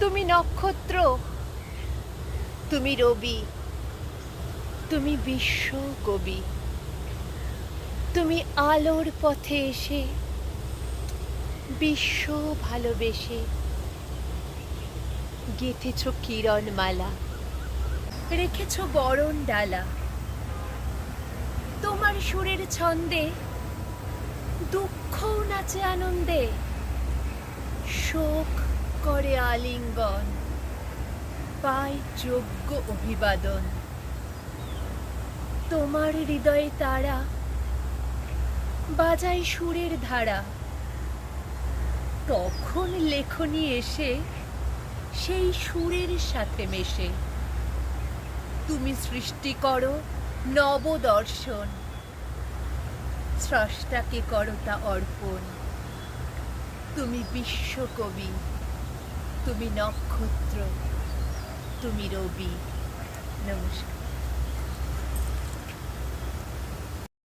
তুমি নক্ষত্র। তুমি রবি। তুমি বিশ্ব কবি। তুমি আলোর পথে এসে বিশ্ব ভালোবেসে গেঁথেছ কিরণমালা, রেখেছ বরণ ডালা তোমার সুরের ছন্দে দুঃখও নাচে আনন্দে, শোক আলিঙ্গন পায় যোগ্য অভিবাদন। তোমার হৃদয়ে তারা, বাজায় সুরের ধারা। তখন লেখনী এসে সেই সুরের সাথে মেশে। তুমি সৃষ্টি করো নবদর্শন। স্রষ্টাকে করো তা অর্পণ। তুমি বিশ্বকবি তুমি নক্ষত্র তুমি রবি। নমস্কার।